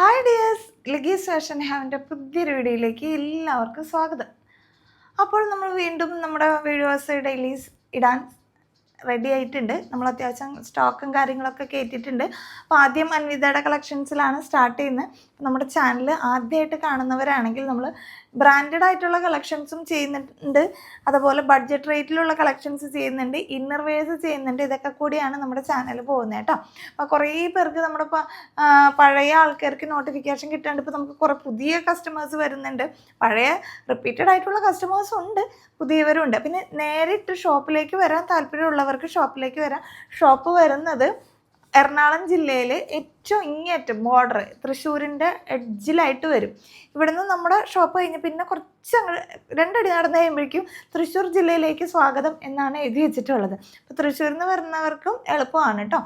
Hi dears ലഗീസ് fashion ഹാവിന്റെ പുതിയൊരു വീഡിയോയിലേക്ക് എല്ലാവർക്കും സ്വാഗതം. അപ്പോൾ നമ്മൾ വീണ്ടും നമ്മുടെ വീഡിയോസ് ഡെയിലീസ് ഇടാൻ റെഡി ആയിട്ടുണ്ട്. നമ്മൾ അത്യാവശ്യം സ്റ്റോക്കും കാര്യങ്ങളൊക്കെ കയറ്റിയിട്ടുണ്ട് അപ്പോൾ ആദ്യം അൻവിതയുടെ കളക്ഷൻസിലാണ് സ്റ്റാർട്ട് ചെയ്യുന്നത്. നമ്മുടെ ചാനൽ ആദ്യമായിട്ട് കാണുന്നവരാണെങ്കിൽ നമ്മൾ ബ്രാൻഡഡ് ആയിട്ടുള്ള കളക്ഷൻസും ചെയ്യുന്നുണ്ട്. അതുപോലെ ബഡ്ജറ്റ് റേറ്റിലുള്ള കളക്ഷൻസ് ചെയ്യുന്നുണ്ട്. ഇന്നർ വെയേഴ്സ് ചെയ്യുന്നുണ്ട്. ഇതൊക്കെ കൂടിയാണ് നമ്മുടെ ചാനൽ പോകുന്നത് കേട്ടോ. അപ്പോൾ കുറേ പേർക്ക് നമ്മുടെ പഴയ ആൾക്കാർക്ക് നോട്ടിഫിക്കേഷൻ കിട്ടാണ്ട് ഇപ്പോൾ നമുക്ക് കുറേ പുതിയ കസ്റ്റമേഴ്സ് വരുന്നുണ്ട്. പഴയ റിപ്പീറ്റഡ് ആയിട്ടുള്ള കസ്റ്റമേഴ്സും ഉണ്ട്. പുതിയവരും ഉണ്ട് പിന്നെ നേരിട്ട് ഷോപ്പിലേക്ക് വരാൻ താല്പര്യമുള്ളവർക്ക് ഷോപ്പിലേക്ക് വരാം. ഷോപ്പ് വരുന്നത് എറണാകുളം ജില്ലയിൽ ഏറ്റവും ഇങ്ങേറ്റം ബോർഡർ തൃശ്ശൂരിന്റെ എഡ്ജിലായിട്ട് വരും. ഇവിടുന്ന് നമ്മുടെ ഷോപ്പ് കഴിഞ്ഞ് പിന്നെ കുറച്ച് രണ്ടടി നടന്നു കഴിയുമ്പോഴേക്കും തൃശ്ശൂർ ജില്ലയിലേക്ക് സ്വാഗതം എന്നാണ് എഴുതി വെച്ചിട്ടുള്ളത്. അപ്പോൾ തൃശ്ശൂരിൽ നിന്ന് വരുന്നവർക്കും എളുപ്പമാണ് കേട്ടോ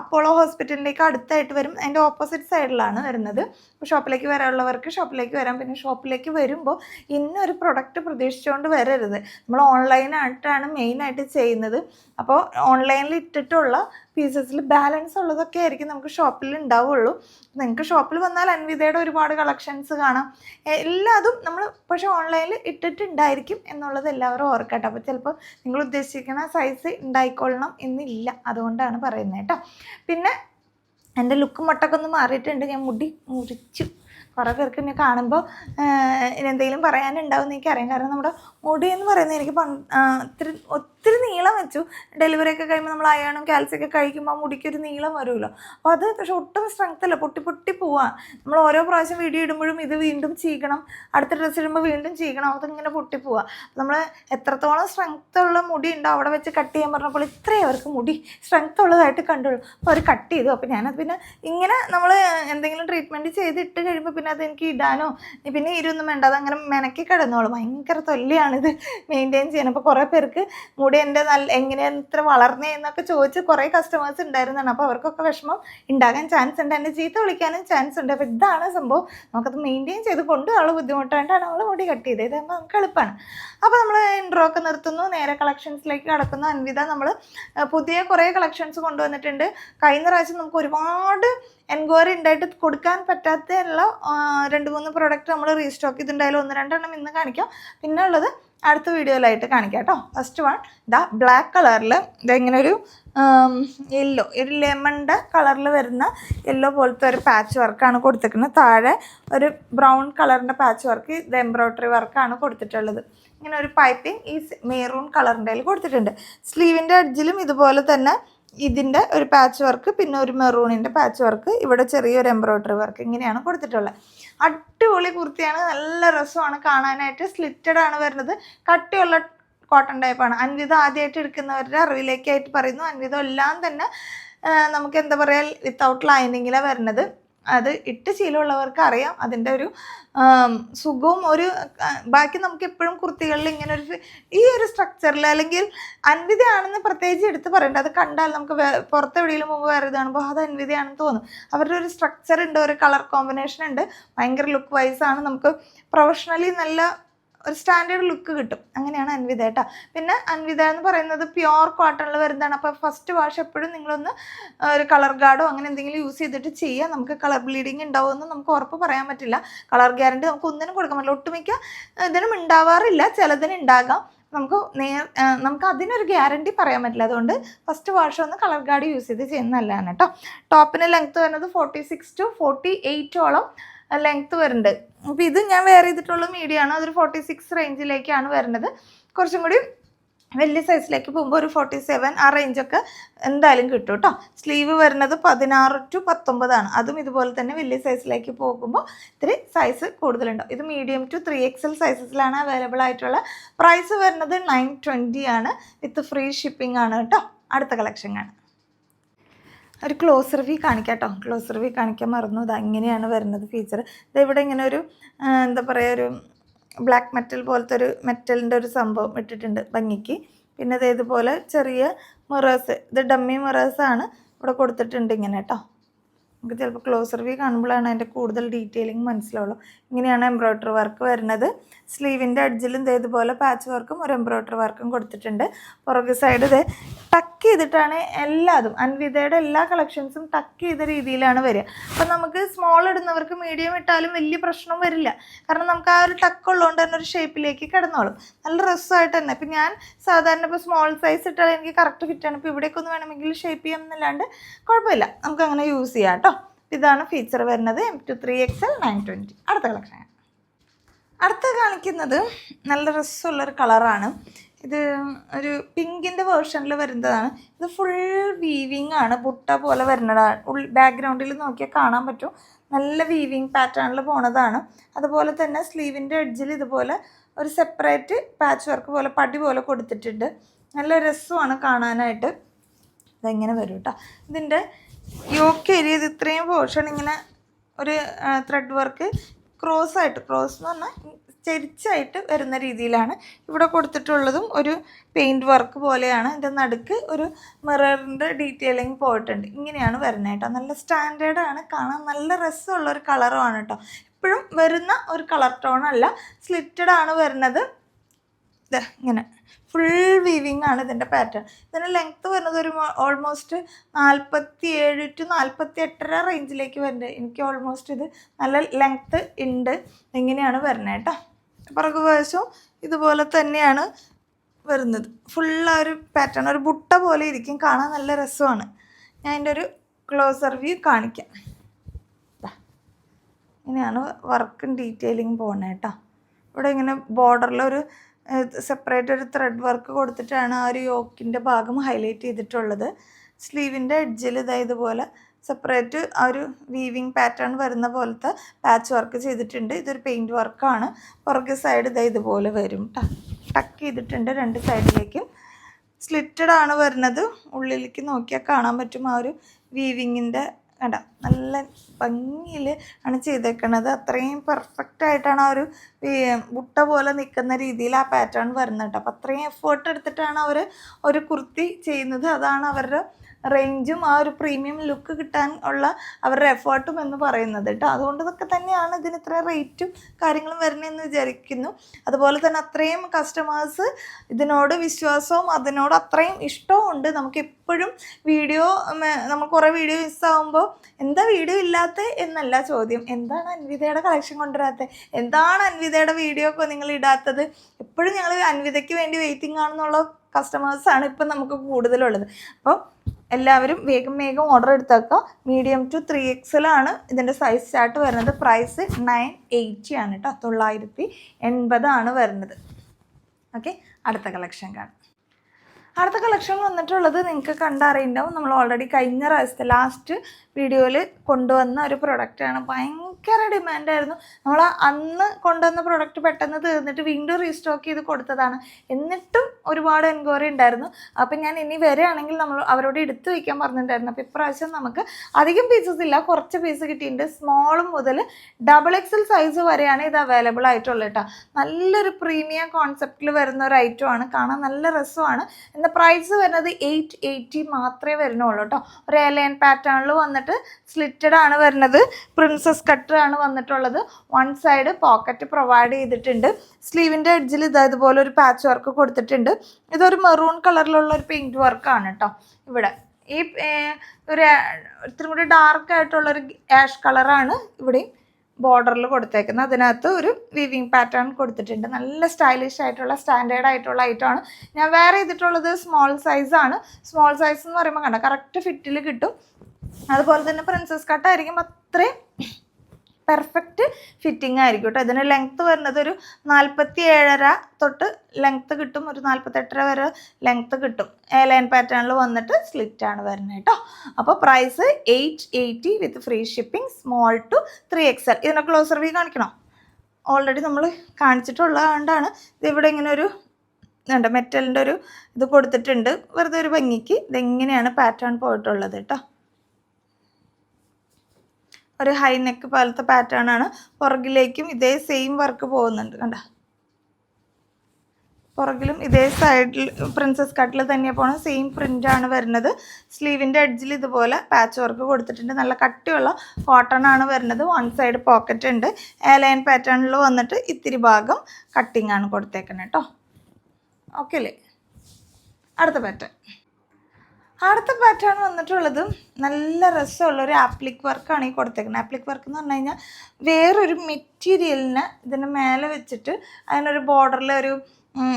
അപ്പോളോ ഹോസ്പിറ്റലിലേക്ക് അടുത്തായിട്ട് വരും. അതിന്റെ ഓപ്പോസിറ്റ് സൈഡിലാണ് വരുന്നത്. അപ്പോൾ ഷോപ്പിലേക്ക് വരാനുള്ളവർക്ക് ഷോപ്പിലേക്ക് വരാം. പിന്നെ ഷോപ്പിലേക്ക് വരുമ്പോൾ ഇന്നൊരു പ്രൊഡക്റ്റ് പ്രതീക്ഷിച്ചുകൊണ്ട് വരരുത്. നമ്മൾ ഓൺലൈനായിട്ടാണ് മെയിനായിട്ട് ചെയ്യുന്നത്. അപ്പോൾ ഓൺലൈനിൽ ഇട്ടിട്ടുള്ള പീസസിൽ ബാലൻസ് ഉള്ളതൊക്കെ ആയിരിക്കും നമുക്ക് ഷോപ്പിൽ ഉണ്ടാവുള്ളൂ നിങ്ങൾക്ക് ഷോപ്പിൽ വന്നാൽ അൻവിതയുടെ ഒരുപാട് കളക്ഷൻസ് കാണാം. എല്ലാതും നമ്മൾ പക്ഷേ ഓൺലൈനിൽ ഇട്ടിട്ടുണ്ടായിരിക്കും എന്നുള്ളത് എല്ലാവരും ഓർക്കട്ടെ. അപ്പോൾ ചിലപ്പോൾ നിങ്ങൾ ഉദ്ദേശിക്കുന്ന സൈസ് ഉണ്ടായിക്കൊള്ളണം എന്നില്ല അതുകൊണ്ടാണ് പറയുന്നത് കേട്ടോ. പിന്നെ എന്റെ ലുക്ക് മുട്ടൊക്കെ ഒന്ന് മാറിയിട്ടുണ്ട്. ഞാൻ മുടി മുറിച്ചു. കുറേ പേർക്ക് എന്നെ കാണുമ്പോൾ എന്തെങ്കിലും പറയാനുണ്ടാവും എന്ന് എനിക്കറിയാം. കാരണം നമ്മുടെ മുടി എന്ന് പറയുന്നത് എനിക്ക് പണ്ട് ആ, ഒത്തിരി നീളം വെച്ചു. ഡെലിവറി ഒക്കെ കഴിയുമ്പോൾ നമ്മൾ അയണും കാൽസ്യം ഒക്കെ കഴിക്കുമ്പോൾ ആ മുടിക്കൊരു നീളം വരുമല്ലോ. അപ്പോൾ അത് പക്ഷെ ഒട്ടും സ്ട്രെങ്ത് അല്ല. പൊട്ടി പൊട്ടി പോവാം. നമ്മൾ ഓരോ പ്രാവശ്യം വീഡിയോ ഇടുമ്പോഴും ഇത് വീണ്ടും ചെയ്യണം അടുത്ത ഡ്രസ്സ് ഇടുമ്പോൾ വീണ്ടും ചെയ്യണം അതിങ്ങനെ പൊട്ടി പോവാ. നമ്മൾ എത്രത്തോളം സ്ട്രെങ്ത് ഉള്ള മുടി ഉണ്ടോ അവിടെ വെച്ച് കട്ട് ചെയ്യാൻ പറഞ്ഞപ്പോൾ ഇത്രയും അവർക്ക് മുടി സ്ട്രെങ്ത് ഉള്ളതായിട്ട് കണ്ടുള്ളൂ. അപ്പോൾ അവർ കട്ട് ചെയ്തു. അപ്പോൾ ഞാനത് പിന്നെ ഇങ്ങനെ നമ്മൾ എന്തെങ്കിലും ട്രീറ്റ്മെന്റ് ചെയ്തിട്ട് കഴിയുമ്പോൾ പിന്നെ അത് എനിക്ക് ഇടാനോ പിന്നെ ഇരുന്നും വേണ്ട. അങ്ങനെ മെനക്കി കിടന്നോളൂ. ഭയങ്കര തൊല്ലിയാണിത് മെയിന്റെയിൻ ചെയ്യാൻ. അപ്പോൾ കുറേ പേർക്ക് മുടി എന്റെ നല്ല എങ്ങനെ വളർന്നേ എന്നൊക്കെ ചോദിച്ച് കുറേ കസ്റ്റമേഴ്സ് ഉണ്ടായിരുന്നതാണ് അപ്പോൾ അവർക്കൊക്കെ വിഷമം ഉണ്ടാകാൻ ചാൻസ് ഉണ്ട് എന്നെ ചീത്ത വിളിക്കാനും ചാൻസ് ഉണ്ട് അപ്പോൾ ഇതാണ് സംഭവം. നമുക്കത് മെയിന്റെയിൻ ചെയ്ത് കൊണ്ടുപോകാനുള്ള ബുദ്ധിമുട്ടായിട്ടാണ് നമ്മൾ മുടി കട്ട് ചെയ്തത്. ഇതാകുമ്പോൾ നമുക്ക് എളുപ്പമാണ് അപ്പോൾ നമ്മൾ ഇൻട്രോ ഒക്കെ നിർത്തുന്നു. നേരെ കളക്ഷൻസിലേക്ക് കടക്കുന്നു. അൻവിത നമ്മൾ പുതിയ കുറേ കളക്ഷൻസ് കൊണ്ടുവന്നിട്ടുണ്ട്. കഴിഞ്ഞ പ്രാവശ്യം നമുക്ക് ഒരുപാട് എൻക്വയറി ഉണ്ടായിട്ട് കൊടുക്കാൻ പറ്റാത്തുള്ള ആ, രണ്ട് മൂന്ന് പ്രോഡക്റ്റ് നമ്മൾ റീസ്റ്റോക്ക് ചെയ്തിട്ടുണ്ടായാലും ഒന്ന് രണ്ടെണ്ണം ഇന്ന് കാണിക്കാം. പിന്നെ ഉള്ളത് അടുത്ത വീഡിയോയിലായിട്ട് കാണിക്കാം കേട്ടോ. ഫസ്റ്റ് വൺ ഇതാ ബ്ലാക്ക് കളറിൽ ഇതെങ്ങനെ ഒരു യെല്ലോ ഒരു ലെമണിന്റെ കളറിൽ വരുന്ന യെല്ലോ പോലത്തെ ഒരു പാച്ച് വർക്കാണ് കൊടുത്തിരിക്കുന്നത്. താഴെ ഒരു ബ്രൗൺ കളറിന്റെ പാച്ച് വർക്ക് ഇത് എംബ്രോയ്ഡറി വർക്കാണ് കൊടുത്തിട്ടുള്ളത്. ഇങ്ങനെ ഒരു പൈപ്പിംഗ് ഈ മെറൂൺ കളറിന്റെ കൊടുത്തിട്ടുണ്ട്. സ്ലീവിന്റെ അഡ്ജിലും ഇതുപോലെ തന്നെ ഇതിന്റെ ഒരു പാച്ച് വർക്ക് പിന്നെ ഒരു മെറൂണിന്റെ പാച്ച് വർക്ക് ഇവിടെ ചെറിയൊരു എംബ്രോയ്ഡറി വർക്ക് ഇങ്ങനെയാണ് കൊടുത്തിട്ടുള്ളത്. അടിപൊളി കുർത്തിയാണ് നല്ല രസമാണ് കാണാനായിട്ട് സ്ലിറ്റഡ് ആണ് വരുന്നത്. കട്ടിയുള്ള കോട്ടൺ ടൈപ്പാണ് അൻവിത ആദ്യമായിട്ട് എടുക്കുന്നവരുടെ അറിവിലേക്കായിട്ട് പറയുന്നു. അൻവിത എല്ലാം തന്നെ നമുക്ക് എന്താ പറയുക വിത്തൗട്ട് ലൈനിങ്ങിലാണ് വരുന്നത്. അത് ഇട്ട് ശീലമുള്ളവർക്ക് അറിയാം. അതിന്റെ ഒരു സുഖവും ഒരു ബാക്കി നമുക്ക് എപ്പോഴും കുർത്തികളിൽ ഇങ്ങനെ ഒരു ഈ ഒരു സ്ട്രക്ചറിൽ അല്ലെങ്കിൽ അൻവിതയാണെന്ന് പ്രത്യേകിച്ച് എടുത്ത് പറയേണ്ട. അത് കണ്ടാൽ നമുക്ക് വേ- പുറത്ത് എവിടെയെങ്കിലും മുമ്പ് വേറെ ഇത് കാണുമ്പോൾ അത് അൻവിതയാണെന്ന് തോന്നും. അവരുടെ ഒരു സ്ട്രക്ചർ ഉണ്ട് ഒരു കളർ കോമ്പിനേഷൻ ഉണ്ട്. ഭയങ്കര ലുക്ക് വൈസാണ് നമുക്ക് പ്രൊഫഷണലി നല്ല ഒരു സ്റ്റാൻഡേർഡ് ലുക്ക് കിട്ടും. അങ്ങനെയാണ് അൻവിത കേട്ടോ പിന്നെ അൻവിത എന്ന് പറയുന്നത് പ്യുവർ കോട്ടണിൽ വരുന്നതാണ്. അപ്പോൾ ഫസ്റ്റ് വാഷ് എപ്പോഴും നിങ്ങളൊന്ന് ഒരു കളർ ഗാർഡോ അങ്ങനെ എന്തെങ്കിലും യൂസ് ചെയ്തിട്ട് ചെയ്യുക. നമുക്ക് കളർ ബ്ലീഡിങ് ഉണ്ടാവുമെന്ന് നമുക്ക് ഉറപ്പ് പറയാൻ പറ്റില്ല. കളർ ഗ്യാരണ്ടി നമുക്ക് ഒന്നിനും കൊടുക്കാൻ പറ്റില്ല. ഒട്ടുമിക്ക ഇതിനും ഉണ്ടാവാറില്ല. ചിലതിന് ഉണ്ടാകാം. നമുക്ക് നേർ നമുക്ക് അതിനൊരു ഗ്യാരണ്ടി പറയാൻ പറ്റില്ല. അതുകൊണ്ട് ഫസ്റ്റ് വാഷ് ഒന്ന് കളർ ഗാർഡ് യൂസ് ചെയ്ത് ചെയ്യുന്നതല്ലാണ് കേട്ടോ. ടോപ്പിന് ലെങ്ത്ത് വരുന്നത് ഫോർട്ടി സിക്സ് ടു ഫോർട്ടി എയ്റ്റോളം ലെങ്ത്ത് വരുന്നുണ്ട്. അപ്പോൾ ഇത് ഞാൻ വെയർ ചെയ്തിട്ടുള്ള മീഡിയം ആണ്. അതൊരു ഫോർട്ടി സിക്സ് റേഞ്ചിലേക്കാണ് വരുന്നത്. കുറച്ചും കൂടി വലിയ സൈസിലേക്ക് പോകുമ്പോൾ ഒരു ഫോർട്ടി സെവൻ ആ റേഞ്ചൊക്കെ എന്തായാലും കിട്ടും കേട്ടോ സ്ലീവ് വരുന്നത് പതിനാറ് ടു പത്തൊമ്പതാണ് അതും ഇതുപോലെ തന്നെ വലിയ സൈസിലേക്ക് പോകുമ്പോൾ ഇത്തിരി സൈസ് കൂടുതലുണ്ടാവും ഇത് മീഡിയം ടു ത്രീ എക്സൽ സൈസസിലാണ് അവൈലബിൾ ആയിട്ടുള്ള. പ്രൈസ് വരുന്നത് നയൻ ട്വന്റി ആണ്. വിത്ത് ഫ്രീ ഷിപ്പിംഗ് ആണ് കേട്ടോ അടുത്ത കളക്ഷൻ കാണാം. ഒരു ക്ലോസർ റിവ്യൂ കാണിക്കാം കേട്ടോ ക്ലോസ് റിവ്യൂ കാണിക്കാൻ മറന്നു. ഇത് അങ്ങനെയാണ് വരുന്നത് ഫീച്ചർ ഇത് ഇവിടെ ഇങ്ങനെ ഒരു എന്താ പറയുക ഒരു ബ്ലാക്ക് മെറ്റൽ പോലത്തെ ഒരു മെറ്റലിന്റെ ഒരു സംഭവം ഇട്ടിട്ടുണ്ട് ഭംഗിക്ക്. പിന്നെ ഇത് ഇതുപോലെ ചെറിയ മിറേഴ്സ് ഇത് ഡമ്മി മിറേഴ്സാണ് ഇവിടെ കൊടുത്തിട്ടുണ്ട് ഇങ്ങനെ കേട്ടോ. നമുക്ക് ചിലപ്പോൾ ക്ലോസ് റിവ്യൂ കാണുമ്പോഴാണ് അതിന്റെ കൂടുതൽ ഡീറ്റെയിലിംഗ് മനസ്സിലാവുള്ളൂ. ഇങ്ങനെയാണ് എംബ്രോയ്ഡറി വർക്ക് വരുന്നത്. സ്ലീവിന്റെ അഡ്ജിലും ഇതേതുപോലെ പാച്ച് വർക്കും ഒരു എംബ്രോയ്ഡറി വർക്കും കൊടുത്തിട്ടുണ്ട്. പുറകെ സൈഡ് ഇത് ടക്ക് ചെയ്തിട്ടാണ് എല്ലാതും. അൻവിതയുടെ എല്ലാ കളക്ഷൻസും ടക്ക് ചെയ്ത രീതിയിലാണ് വരിക. അപ്പം നമുക്ക് സ്മോൾ ഇടുന്നവർക്ക് മീഡിയം ഇട്ടാലും വലിയ പ്രശ്നം വരില്ല. കാരണം നമുക്ക് ആ ഒരു ടക്ക് ഉള്ളതുകൊണ്ട് തന്നെ ഒരു ഷേപ്പിലേക്ക് കിടന്നോളും. നല്ല രസമായിട്ട് തന്നെ. ഇപ്പം ഞാൻ സാധാരണ ഇപ്പോൾ സ്മോൾ സൈസ് ഇട്ടാൽ എനിക്ക് കറക്റ്റ് ഫിറ്റാണ് ഇപ്പോൾ ഇവിടേക്കൊന്ന് വേണമെങ്കിൽ ഷേപ്പ് ചെയ്യാമെന്നല്ലാണ്ട് കുഴപ്പമില്ല. നമുക്ക് അങ്ങനെ യൂസ് ചെയ്യാം കേട്ടോ. ഇതാണ് ഫീച്ചർ വരുന്നത് M to three X L nine twenty അടുത്ത കളക്ഷൻ അടുത്ത കാണിക്കുന്നത് നല്ല രസമുള്ളൊരു കളറാണ് ഇത് ഒരു പിങ്കിന്റെ വേർഷനിൽ വരുന്നതാണ്. ഇത് ഫുൾ വീവിങ് ആണ്. ബുട്ട പോലെ വരുന്നതാണ് ഉൾ ബാക്ക്ഗ്രൗണ്ടിൽ നോക്കിയാൽ കാണാൻ പറ്റും. നല്ല വീവിങ് പാറ്റേണിൽ പോണതാണ്. അതുപോലെ തന്നെ സ്ലീവിന്റെ എഡ്ജിൽ ഇതുപോലെ ഒരു സെപ്പറേറ്റ് പാച്ച് വർക്ക് പോലെ പടി പോലെ കൊടുത്തിട്ടുണ്ട്. നല്ല രസമാണ് കാണാനായിട്ട്. ഇതെങ്ങനെ വരും കേട്ടോ ഇതിന്റെ യോക്ക് ഏരിയ ഇത്രയും പോർഷൻ ഇങ്ങനെ ഒരു ത്രെഡ് വർക്ക് ക്രോസ് ആയിട്ട് ക്രോസ് എന്ന് പറഞ്ഞാൽ ചെരിച്ചായിട്ട് വരുന്ന രീതിയിലാണ് ഇവിടെ കൊടുത്തിട്ടുള്ളതും ഒരു പെയിന്റ് വർക്ക് പോലെയാണ്. ഇതിന്റെ നടുക്ക് ഒരു മിററിന്റെ ഡീറ്റെയിലിംഗ് പോയിട്ടുണ്ട് ഇങ്ങനെയാണ് വരുന്നത് കേട്ടോ. നല്ല സ്റ്റാൻഡേർഡാണ് കാണാൻ നല്ല രസമുള്ള ഒരു കളറുമാണ് കേട്ടോ. എപ്പോഴും വരുന്ന ഒരു കളർ ടോൺ അല്ല. സ്ലിറ്റഡ് ആണ് വരുന്നത്. ഇങ്ങനെ. ഫുൾ വീവിങ് ആണ് ഇതിന്റെ പാറ്റേൺ ഇതിന്റെ ലെങ്ത്ത് വരുന്നത് ഒരു ഓൾമോസ്റ്റ് നാൽപ്പത്തി ഏഴ് ടു നാൽപ്പത്തി എട്ടര റേഞ്ചിലേക്ക് വരുന്നത് എനിക്ക് ഓൾമോസ്റ്റ് ഇത് നല്ല ലെങ്ത്ത് ഉണ്ട്. എങ്ങനെയാണ് വരുന്നത് കേട്ടോ. പുറകു വശവും ഇതുപോലെ തന്നെയാണ് വരുന്നത്. ഫുൾ ആ ഒരു പാറ്റേൺ ഒരു ബുട്ട പോലെ ഇരിക്കും. കാണാൻ നല്ല രസമാണ്. ഞാൻ അതിന്റെ ഒരു ക്ലോസർ വ്യൂ കാണിക്കാം. ഇങ്ങനെയാണ് വർക്കും ഡീറ്റെയിലിങ് പോകുന്നത് കേട്ടോ. ഇവിടെ ഇങ്ങനെ ബോർഡറിലൊരു സെപ്പറേറ്റ് ഒരു ത്രെഡ് വർക്ക് കൊടുത്തിട്ടാണ് ആ ഒരു യോക്കിന്റെ ഭാഗം ഹൈലൈറ്റ് ചെയ്തിട്ടുള്ളത്. സ്ലീവിന്റെ എഡ്ജിൽ ഇതാ ഇതുപോലെ സെപ്പറേറ്റ് ആ ഒരു വീവിങ് പാറ്റേൺ വരുന്ന പോലത്തെ പാച്ച് വർക്ക് ചെയ്തിട്ടുണ്ട്. ഇതൊരു പെയിന്റ് വർക്കാണ് പുറകെ സൈഡ് ഇതാ ഇതുപോലെ വരും ടക്ക് ചെയ്തിട്ടുണ്ട് രണ്ട് സൈഡിലേക്കും സ്ലിറ്റഡ് ആണ് വരുന്നത്. ഉള്ളിലേക്ക് നോക്കിയാൽ കാണാൻ പറ്റും ആ ഒരു വീവിങ്ങിന്റെ കണ്ട നല്ല ഭംഗിയിൽ ആണ് ചെയ്തേക്കണത്. അത്രയും പെർഫെക്റ്റ് ആയിട്ടാണ് ആ ഒരു മുട്ട പോലെ നിൽക്കുന്ന രീതിയിൽ ആ പാറ്റേൺ വരുന്നത് കേട്ടോ. അപ്പം അത്രയും എഫേർട്ട് എടുത്തിട്ടാണ് അവർ ഒരു കുർത്തി ചെയ്യുന്നത്. അതാണ് അവരുടെ റേഞ്ചും ആ ഒരു പ്രീമിയം ലുക്ക് കിട്ടാൻ ഉള്ള അവരുടെ എഫേർട്ടും എന്ന് പറയുന്നത് കേട്ടോ. അതുകൊണ്ട് ഇതൊക്കെ തന്നെയാണ് ഇതിന് ഇത്ര റേറ്റും കാര്യങ്ങളും വരുന്നതെന്ന് വിചാരിക്കുന്നു. അതുപോലെ തന്നെ അത്രയും കസ്റ്റമേഴ്സ് ഇതിനോട് വിശ്വാസവും അതിനോട് അത്രയും ഇഷ്ടവും ഉണ്ട്. നമുക്ക് എപ്പോഴും വീഡിയോ നമ്മൾ കുറേ വീഡിയോ മിസ്സാവുമ്പോൾ എന്താ വീഡിയോ ഇല്ലാത്ത എന്നല്ല ചോദ്യം. എന്താണ് അൻവിതയുടെ കളക്ഷൻ കൊണ്ടുവരാത്തത് എന്താണ് അൻവിതയുടെ വീഡിയോ ഒക്കെ നിങ്ങൾ ഇടാത്തത്? എപ്പോഴും ഞങ്ങൾ അൻവിതയ്ക്ക് വേണ്ടി വെയിറ്റിംഗ് ആണെന്നുള്ള കസ്റ്റമേഴ്സാണ് ഇപ്പം നമുക്ക് കൂടുതലുള്ളത്. അപ്പോൾ എല്ലാവരും വേഗം വേഗം ഓർഡർ എടുത്തേക്കുക. മീഡിയം ടു ത്രീ എക്സലാണ് ഇതിന്റെ സൈസ് ചാർട്ട് വരുന്നത്. പ്രൈസ് നയൻ എയ്റ്റി ആണ് കേട്ടോ തൊള്ളായിരത്തി എൺപതാണ് വരുന്നത്. ഓക്കെ അടുത്ത കളക്ഷൻ കാണാം. അടുത്ത കളക്ഷൻ വന്നിട്ടുള്ളത് നിങ്ങൾക്ക് കണ്ടറിയുണ്ടാവും. നമ്മൾ ഓൾറെഡി കഴിഞ്ഞ പ്രാവശ്യത്തെ ലാസ്റ്റ് വീഡിയോയിൽ കൊണ്ടുവന്ന ഒരു പ്രൊഡക്റ്റാണ് ഭയങ്കര ഡിമാൻഡായിരുന്നു നമ്മൾ അന്ന് കൊണ്ടുവന്ന പ്രൊഡക്റ്റ് പെട്ടെന്ന് തീർന്നിട്ട് വീണ്ടും റീസ്റ്റോക്ക് ചെയ്ത് കൊടുത്തതാണ്. എന്നിട്ടും ഒരുപാട് എൻക്വയറി ഉണ്ടായിരുന്നു. അപ്പം ഞാൻ ഇനി വരികയാണെങ്കിൽ നമ്മൾ അവരോട് എടുത്തു വയ്ക്കാൻ പറഞ്ഞിട്ടുണ്ടായിരുന്നു. അപ്പോൾ ഇപ്രാവശ്യം നമുക്ക് അധികം പീസസ് ഇല്ല. കുറച്ച് പീസ് കിട്ടിയിട്ടുണ്ട്. സ്മോൾ മുതൽ ഡബിൾ എക്സൽ സൈസ് വരെയാണ് ഇത് അവൈലബിൾ ആയിട്ടുള്ളത് കേട്ടോ. നല്ലൊരു പ്രീമിയം കോൺസെപ്റ്റിൽ വരുന്ന ഒരു ഐറ്റമാണ് കാണാൻ നല്ല രസമാണ്. എന്നാൽ പ്രൈസ് വരുന്നത് എയ്റ്റ് എയ്റ്റി മാത്രമേ വരുന്നുള്ളൂ കേട്ടോ ഒരു എലയൻ പാറ്റേണിൽ വന്നിട്ട് സ്ലിറ്റഡ് ആണ് വരുന്നത്. പ്രിൻസസ് കട്ടർ ആണ് വന്നിട്ടുള്ളത്. വൺ സൈഡ് പോക്കറ്റ് പ്രൊവൈഡ് ചെയ്തിട്ടുണ്ട്. സ്ലീവിന്റെ എഡ്ജിൽ ഇതാ ഇതുപോലെ ഒരു പാച്ച് വർക്ക് കൊടുത്തിട്ടുണ്ട്. ഇതൊരു മെറൂൺ കളറിലുള്ള ഒരു പെയിന്റ് വർക്കാണ് കേട്ടോ ഇവിടെ ഈ ഒരു ഇത്തിരി കൂടി ഡാർക്ക് ആയിട്ടുള്ളൊരു ആഷ് കളറാണ് ഇവിടെയും. ബോർഡറിൽ കൊടുത്തേക്കുന്നത്. അതിനകത്ത് ഒരു വിവിങ് പാറ്റേൺ കൊടുത്തിട്ടുണ്ട്. നല്ല സ്റ്റൈലിഷ് ആയിട്ടുള്ള സ്റ്റാൻഡേർഡ് ആയിട്ടുള്ള ഐറ്റമാണ് ഞാൻ വേറെ ചെയ്തിട്ടുള്ളത് സ്മോൾ സൈസാണ് സ്മോൾ സൈസ് എന്ന് പറയുമ്പോൾ കണ്ട കറക്റ്റ് ഫിറ്റിൽ കിട്ടും. അതുപോലെ തന്നെ പ്രിൻസസ് കട്ടായിരിക്കും അത്രയും പെർഫെക്റ്റ് ഫിറ്റിംഗ് ആയിരിക്കും കേട്ടോ ഇതിന് ലെങ്ത്ത് വരുന്നത് ഒരു നാൽപ്പത്തി ഏഴര തൊട്ട് ലെങ്ത്ത് കിട്ടും. ഒരു നാൽപ്പത്തെട്ടര വരെ ലെങ്ത്ത് കിട്ടും. എ ലൈൻ പാറ്റേണിൽ വന്നിട്ട് സ്ലിറ്റ് ആണ് വരുന്നത് കേട്ടോ അപ്പോൾ price eight eighty with free shipping small to three X L closer view കാണിക്കണോ? Already നമ്മൾ കാണിച്ചിട്ടുള്ളതുകൊണ്ടാണ് ഇതിവിടെ ഇങ്ങനെ ഒരു ഉണ്ട് മെറ്റലിന്റെ ഒരു ഇത് കൊടുത്തിട്ടുണ്ട്. വെറുതെ ഒരു ഭംഗിക്ക് ഇതെങ്ങനെയാണ് പാറ്റേൺ പോയിട്ടുള്ളത് കേട്ടോ ഒരു ഹൈ നെക്ക് പോലത്തെ പാറ്റേൺ ആണ്. പുറകിലേക്കും ഇതേ സെയിം വർക്ക് പോകുന്നുണ്ട്. കണ്ട? പുറകിലും ഇതേ സൈഡിൽ പ്രിൻസസ് കട്ടിൽ തന്നെ പോകണം സെയിം ആണ് വരുന്നത്. സ്ലീവിന്റെ എഡ്ജിൽ ഇതുപോലെ പാച്ച് വർക്ക് കൊടുത്തിട്ടുണ്ട്. നല്ല കട്ടിയുള്ള കോട്ടൺ ആണ് വരുന്നത്. വൺ സൈഡ് പോക്കറ്റ് ഉണ്ട്. ലൈൻ പാറ്റേണിൽ വന്നിട്ട് ഇത്തിരി ഭാഗം കട്ടിങ് ആണ് കൊടുത്തേക്കുന്നത് കേട്ടോ ഓക്കെ അല്ലേ അടുത്ത പാറ്റേൺ അടുത്ത പാറ്റേൺ വന്നിട്ടുള്ളത് നല്ല രസമുള്ള ഒരു ആപ്ലിക് വർക്കാണ് ഈ കൊടുത്തേക്കുന്നത്. ആപ്ലിക് വർക്ക് എന്ന് പറഞ്ഞു കഴിഞ്ഞാൽ വേറൊരു മെറ്റീരിയലിനെ ഇതിന് മേലെ വെച്ചിട്ട് അതിനൊരു ബോർഡറിൽ ഒരു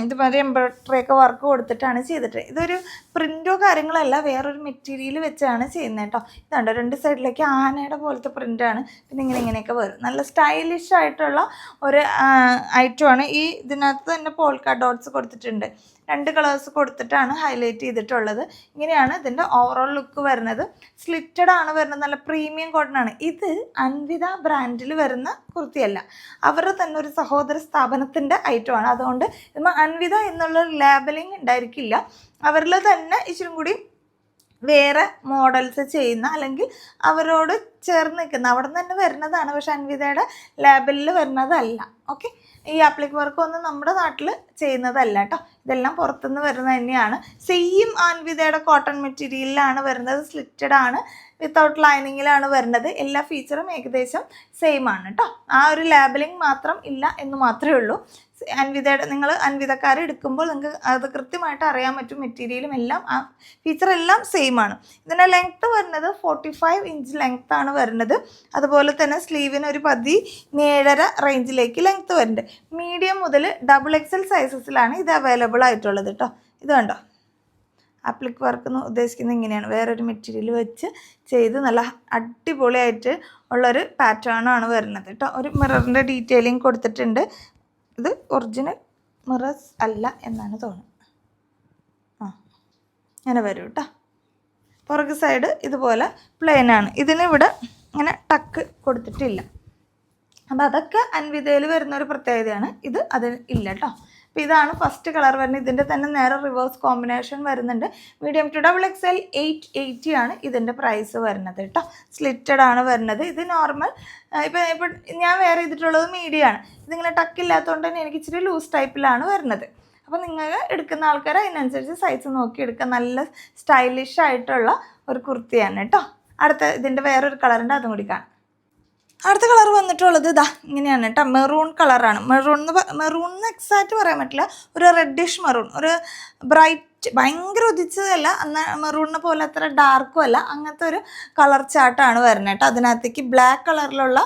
ഇതുമാതിരി എംബ്രോയ്ഡറി ഒക്കെ വർക്ക് കൊടുത്തിട്ടാണ് ചെയ്തിട്ട്. ഇതൊരു പ്രിന്റോ കാര്യങ്ങളല്ല വേറൊരു മെറ്റീരിയൽ വെച്ചാണ് ചെയ്യുന്നത് കേട്ടോ. ഇതുണ്ട് രണ്ട് സൈഡിലേക്ക് ആനയുടെ പോലത്തെ പ്രിന്റാണ് പിന്നെ ഇങ്ങനെ ഇങ്ങനെയൊക്കെ വരും. നല്ല സ്റ്റൈലിഷ് ആയിട്ടുള്ള ഒരു ഐറ്റമാണ് ഈ ഇതിനകത്ത് തന്നെ പോൾക്ക ഡോട്ട്സ് കൊടുത്തിട്ടുണ്ട്. രണ്ട് കളേഴ്സ് കൊടുത്തിട്ടാണ് ഹൈലൈറ്റ് ചെയ്തിട്ടുള്ളത്. ഇങ്ങനെയാണ് ഇതിന്റെ ഓവറോൾ ലുക്ക് വരുന്നത്. സ്ലിറ്റഡ് ആണ് വരുന്നത്. നല്ല പ്രീമിയം കോട്ടൺ ആണ്. ഇത് അൻവിത ബ്രാൻഡിൽ വരുന്ന കുർത്തിയല്ല അവരുടെ തന്നെ ഒരു സഹോദര സ്ഥാപനത്തിന്റെ ഐറ്റമാണ് അതുകൊണ്ട് അൻവിത എന്നുള്ള ലേബലിംഗ് ഉണ്ടായിരിക്കില്ല. അവരിൽ തന്നെ ഇച്ചിരി കൂടി വേറെ മോഡൽസ് ചെയ്യുന്ന അല്ലെങ്കിൽ അവരോട് ചേർന്ന് നിൽക്കുന്ന അവിടെ നിന്ന് തന്നെ വരുന്നതാണ്. പക്ഷെ അൻവിതയുടെ ലേബലിൽ വരുന്നതല്ല. ഓക്കെ ഈ ആപ്ലിക് വർക്ക് ഒന്നും നമ്മുടെ നാട്ടിൽ ചെയ്യുന്നതല്ല കേട്ടോ ഇതെല്ലാം പുറത്തുനിന്ന് വരുന്നത് തന്നെയാണ്. സെയിം ആൻവിതയുടെ കോട്ടൺ മെറ്റീരിയലിലാണ് വരുന്നത്. സ്ലിറ്റഡ് ആണ്. വിത്തൗട്ട് ലൈനിങ്ങിലാണ് വരുന്നത്. എല്ലാ ഫീച്ചറും ഏകദേശം സെയിം ആണ് കേട്ടോ ആ ഒരു ലാബലിംഗ് മാത്രം ഇല്ല എന്ന് മാത്രമേ ഉള്ളൂ. അൻവിതയുടെ നിങ്ങൾ അൻവിതക്കാരെ എടുക്കുമ്പോൾ നിങ്ങൾക്ക് അത് കൃത്യമായിട്ട് അറിയാൻ പറ്റും മെറ്റീരിയലും എല്ലാം. ആ ഫീച്ചർ എല്ലാം സെയിം ആണ്. ഇതിന്റെ ലെങ്ത്ത് വരുന്നത് ഫോർട്ടി ഫൈവ് ഇഞ്ച് ലെങ്ത് ആണ് വരുന്നത്. അതുപോലെ തന്നെ സ്ലീവിന് ഒരു പതി ഏഴര റേഞ്ചിലേക്ക് ലെങ്ത്ത് വരുന്നുണ്ട്. മീഡിയം മുതൽ ഡബിൾ എക്സൽ സൈസസിലാണ് ഇത് അവൈലബിൾ ആയിട്ടുള്ളത് കേട്ടോ ഇത് കണ്ടോ? ആപ്ലിക് വർക്ക് എന്ന് ഉദ്ദേശിക്കുന്നത് ഇങ്ങനെയാണ്. വേറൊരു മെറ്റീരിയൽ വെച്ച് ചെയ്ത് നല്ല അടിപൊളിയായിട്ട് ഉള്ളൊരു പാറ്റേൺ ആണ് വരുന്നത് കേട്ടോ ഒരു മിററിന്റെ ഡീറ്റെയിലിംഗ് കൊടുത്തിട്ടുണ്ട്. ഇത് ഒറിജിനൽ മിറസ് അല്ല എന്നാണ് തോന്നുന്നത്. ആ അങ്ങനെ വരും കേട്ടോ പുറകു സൈഡ് ഇതുപോലെ പ്ലെയിനാണ് ഇതിനിവിടെ ഇങ്ങനെ ടക്ക് കൊടുത്തിട്ടില്ല. അപ്പോൾ അതൊക്കെ അൻവിതയിൽ വരുന്ന ഒരു പ്രത്യേകതയാണ്. ഇത് അതിൽ ഇല്ല കേട്ടോ അപ്പോൾ ഇതാണ് ഫസ്റ്റ് കളർ വരുന്നത്. ഇതിന്റെ തന്നെ നേരെ റിവേഴ്സ് കോമ്പിനേഷൻ വരുന്നുണ്ട്. Medium to double X L eight eighty ആണ് ഇതിന്റെ പ്രൈസ് വരുന്നത് കേട്ടോ. സ്ലിറ്റഡ് ആണ് വരുന്നത്. ഇത് നോർമൽ ഇപ്പം ഇപ്പം ഞാൻ വേറെ ചെയ്തിട്ടുള്ളത് മീഡിയം ആണ്. ഇതിങ്ങനെ ടക്കില്ലാത്തതുകൊണ്ട് തന്നെ എനിക്ക് ഇച്ചിരി ലൂസ് ടൈപ്പിലാണ് വരുന്നത്. അപ്പോൾ നിങ്ങൾ എടുക്കുന്ന ആൾക്കാർ അതിനനുസരിച്ച് സൈസ് നോക്കി എടുക്കുക നല്ല സ്റ്റൈലിഷ് ആയിട്ടുള്ള ഒരു കുർത്തിയാണ് കേട്ടോ. അടുത്ത ഇതിന്റെ വേറൊരു കളറുണ്ട് അതും കൂടി കാണാം. അടുത്ത കളർ വന്നിട്ടുള്ളത് ഇതാ ഇങ്ങനെയാണ് കേട്ടോ. മെറൂൺ കളറാണ് മെറൂൺ എന്ന് മെറൂൺ എന്ന് എക്സാക്റ്റ് പറയാൻ പറ്റില്ല. ഒരു റെഡിഷ് മെറൂൺ ഒരു ബ്രൈറ്റ് ഭയങ്കര ഉദിച്ചതല്ല. എന്നാൽ മെറൂണിനെ പോലെ അത്ര ഡാർക്കും അല്ല. അങ്ങനത്തെ ഒരു കളർ ചാർട്ടാണ് വരുന്നത് കേട്ടോ. അതിനകത്തേക്ക് ബ്ലാക്ക് കളറിലുള്ള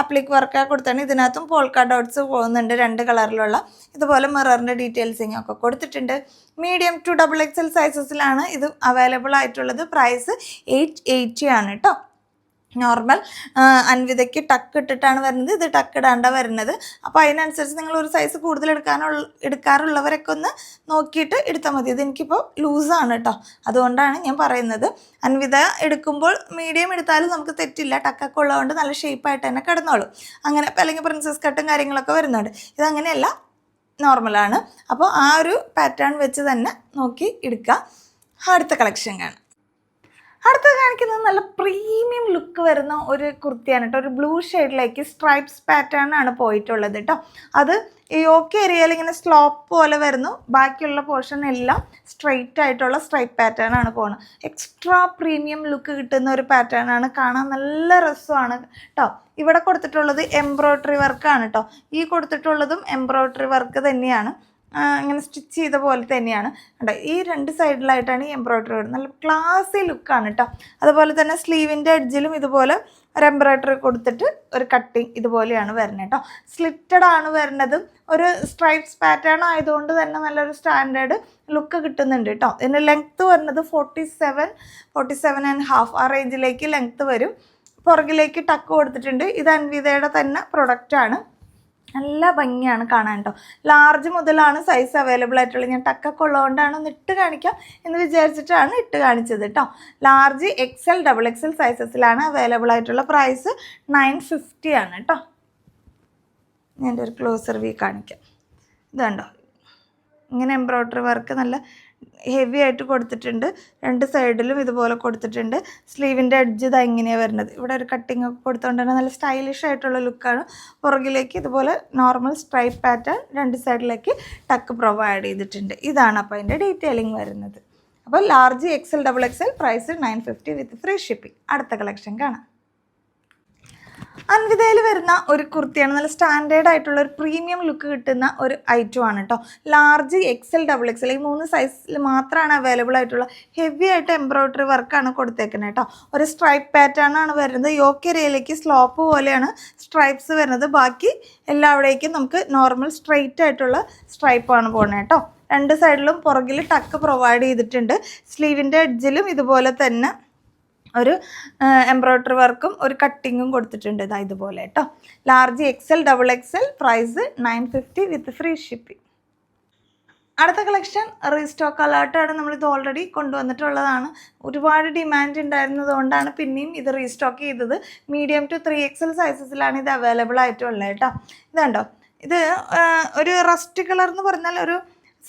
അപ്ലിക് വർക്കാണ് കൊടുത്താണ് ഇതിനകത്തും പോൾക്ക ഡോട്ട്സ് പോകുന്നുണ്ട് രണ്ട് കളറിലുള്ള ഇതുപോലെ മിററിന്റെ ഡീറ്റെയിൽസിങ് ഒക്കെ കൊടുത്തിട്ടുണ്ട്. Medium to double X L സൈസസിലാണ് ഇത് അവൈലബിൾ ആയിട്ടുള്ളത്. പ്രൈസ് എയ്റ്റ് എയ്റ്റി ആണ് കേട്ടോ. നോർമൽ അൻവിതയ്ക്ക് ടക്ക് ഇട്ടിട്ടാണ് വരുന്നത്. ഇത് ടക്ക് ഇടാണ്ട വരുന്നത്. അപ്പോൾ അതിനനുസരിച്ച് നിങ്ങൾ ഒരു സൈസ് കൂടുതൽ എടുക്കാനുള്ള എടുക്കാറുള്ളവരൊക്കെ ഒന്ന് നോക്കിയിട്ട് എടുത്താൽ മതി. ഇതെനിക്കിപ്പോൾ ലൂസാണ് കേട്ടോ അതുകൊണ്ടാണ് ഞാൻ പറയുന്നത്. അൻവിത എടുക്കുമ്പോൾ മീഡിയം എടുത്താലും നമുക്ക് തെറ്റില്ല. ടക്കൊക്കെ ഉള്ളതുകൊണ്ട് നല്ല ഷേപ്പായിട്ട് തന്നെ കിടന്നോളും. അങ്ങനെ അല്ലെങ്കിൽ പ്രിൻസസ് കട്ടും കാര്യങ്ങളൊക്കെ വരുന്നുണ്ട്. ഇതങ്ങനെയല്ല നോർമലാണ് അപ്പോൾ ആ ഒരു പാറ്റേൺ വെച്ച് തന്നെ നോക്കി എടുക്കുക. അടുത്ത കളക്ഷൻ കാണാം. അടുത്ത കാണിക്കുന്നത് നല്ല പ്രീമിയം ലുക്ക് വരുന്ന ഒരു കുർത്തിയാണ് കേട്ടോ. ഒരു ബ്ലൂ ഷെയ്ഡിലേക്ക് സ്ട്രൈപ്സ് പാറ്റേൺ ആണ് പോയിട്ടുള്ളത് കേട്ടോ. അത് ഈ യോക്ക് ഏരിയയിൽ ഇങ്ങനെ സ്ലോപ്പ് പോലെ വരുന്നു. ബാക്കിയുള്ള പോർഷൻ എല്ലാം സ്ട്രെയിറ്റ് ആയിട്ടുള്ള സ്ട്രൈപ്പ് പാറ്റേൺ ആണ് പോകുന്നത് എക്സ്ട്രാ പ്രീമിയം ലുക്ക് കിട്ടുന്ന ഒരു പാറ്റേൺ ആണ്. കാണാൻ നല്ല രസമാണ് കേട്ടോ. ഇവിടെ കൊടുത്തിട്ടുള്ളത് എംബ്രോയ്ഡറി വർക്കാണ് കേട്ടോ. ഈ കൊടുത്തിട്ടുള്ളതും എംബ്രോയ്ഡറി വർക്ക് തന്നെയാണ്. ഇങ്ങനെ സ്റ്റിച്ച് ചെയ്ത പോലെ തന്നെയാണ്. കണ്ടോ ഈ രണ്ട് സൈഡിലായിട്ടാണ് ഈ എംബ്രോയ്ഡറി വരുന്നത്. നല്ല ക്ലാസി ലുക്കാണ് കേട്ടോ. അതുപോലെ തന്നെ സ്ലീവിന്റെ എഡ്ജിലും ഇതുപോലെ ഒരു എംബ്രോയ്ഡറി കൊടുത്തിട്ട് ഒരു കട്ടിങ് ഇതുപോലെയാണ് വരുന്നത് കേട്ടോ. സ്ലിറ്റഡ് ആണ് വരുന്നത്. ഒരു സ്ട്രൈപ്സ് പാറ്റേൺ ആയതുകൊണ്ട് തന്നെ നല്ലൊരു സ്റ്റാൻഡേർഡ് ലുക്ക് കിട്ടുന്നുണ്ട് കേട്ടോ. ഇതിന്റെ ലെങ്ത്ത് വരുന്നത് forty seven forty seven and half. ആ റേഞ്ചിലേക്ക് ലെങ്ത്ത് വരും. പുറകിലേക്ക് ടക്ക് കൊടുത്തിട്ടുണ്ട്. ഇത് അൻവിതയുടെ തന്നെ പ്രൊഡക്റ്റാണ്. നല്ല ഭംഗിയാണ് കാണാൻ കേട്ടോ ലാർജ് മുതലാണ് സൈസ് അവൈലബിൾ ആയിട്ടുള്ളത്. ഞാൻ ടക്കൊക്കെ ഉള്ളതുകൊണ്ടാണ് ഒന്ന് ഇട്ട് കാണിക്കാം എന്ന് വിചാരിച്ചിട്ടാണ് ഇട്ട് കാണിച്ചത് കേട്ടോ ലാർജ് എക്സൽ ഡബിൾ എക്സൽ സൈസസിലാണ് അവൈലബിൾ ആയിട്ടുള്ള പ്രൈസ് നയൻ ഫിഫ്റ്റി ആണ് കേട്ടോ ഞാൻ ഒരു ക്ലോസർ വി കാണിക്കാം. ഇതുണ്ടോ? ഇങ്ങനെ എംബ്രോയ്ഡറി വർക്ക് നല്ല ഹെവി ആയിട്ട് കൊടുത്തിട്ടുണ്ട്. രണ്ട് സൈഡിലും ഇതുപോലെ കൊടുത്തിട്ടുണ്ട്. സ്ലീവിന്റെ അഡ്ജ് ഇതാ ഇങ്ങനെയാണ് വരുന്നത്. ഇവിടെ ഒരു കട്ടിങ് ഒക്കെ കൊടുത്തുകൊണ്ട് തന്നെ നല്ല സ്റ്റൈലിഷ് ആയിട്ടുള്ള ലുക്കാണ് പുറകിലേക്ക് ഇതുപോലെ നോർമൽ സ്ട്രൈപ്പ് പാറ്റേൺ രണ്ട് സൈഡിലേക്ക് ടക്ക് പ്രൊവൈഡ് ചെയ്തിട്ടുണ്ട്. ഇതാണ് അപ്പോൾ അതിന്റെ ഡീറ്റെയിലിംഗ് വരുന്നത്. അപ്പോൾ large XL double XL price nine fifty with free shipping അടുത്ത കളക്ഷൻ കാണാം. അൻവിതയിൽ വരുന്ന ഒരു കുർത്തിയാണ്. നല്ല സ്റ്റാൻഡേർഡ് ആയിട്ടുള്ള ഒരു പ്രീമിയം ലുക്ക് കിട്ടുന്ന ഒരു ഐറ്റം ആണ് കേട്ടോ ലാർജ് എക്സൽ ഡബിൾ എക്സൽ ഈ മൂന്ന് സൈസിൽ മാത്രമാണ് അവൈലബിൾ ആയിട്ടുള്ള ഹെവി ആയിട്ട് എംബ്രോയിഡറി വർക്കാണ് കൊടുത്തേക്കുന്നത് കേട്ടോ ഒരു സ്ട്രൈപ്പ് പാറ്റേൺ ആണ് വരുന്നത്. യോക്കേരിയയിലേക്ക് സ്ലോപ്പ് പോലെയാണ് സ്ട്രൈപ്സ് വരുന്നത്. ബാക്കി എല്ലാവിടേക്കും നമുക്ക് നോർമൽ സ്ട്രെയിറ്റ് ആയിട്ടുള്ള സ്ട്രൈപ്പാണ് പോകുന്നത് കേട്ടോ രണ്ട് സൈഡിലും പുറകിൽ ടക്ക് പ്രൊവൈഡ് ചെയ്തിട്ടുണ്ട്. സ്ലീവിന്റെ എഡ്ജിലും ഇതുപോലെ തന്നെ ഒരു എംബ്രോയ്ഡറി വർക്കും ഒരു കട്ടിങ്ങും കൊടുത്തിട്ടുണ്ട് ഇതാ ഇതുപോലെ കേട്ടോ large XL double XL price nine fifty with free shipping അടുത്ത കളക്ഷൻ റീസ്റ്റോക്ക് അലേർട്ടാണ് നമ്മളിത് ഓൾറെഡി കൊണ്ടുവന്നിട്ടുള്ളതാണ്. ഒരുപാട് ഡിമാൻഡ് ഉണ്ടായിരുന്നതുകൊണ്ടാണ് പിന്നെയും ഇത് റീസ്റ്റോക്ക് ചെയ്തത്. മീഡിയം ടു ത്രീ എക്സൽ സൈസസിലാണ് ഇത് അവൈലബിൾ ആയിട്ടുള്ളത് കേട്ടോ ഇതുണ്ടോ ഇത് ഒരു റസ്റ്റ് കളർ എന്ന് പറഞ്ഞാൽ ഒരു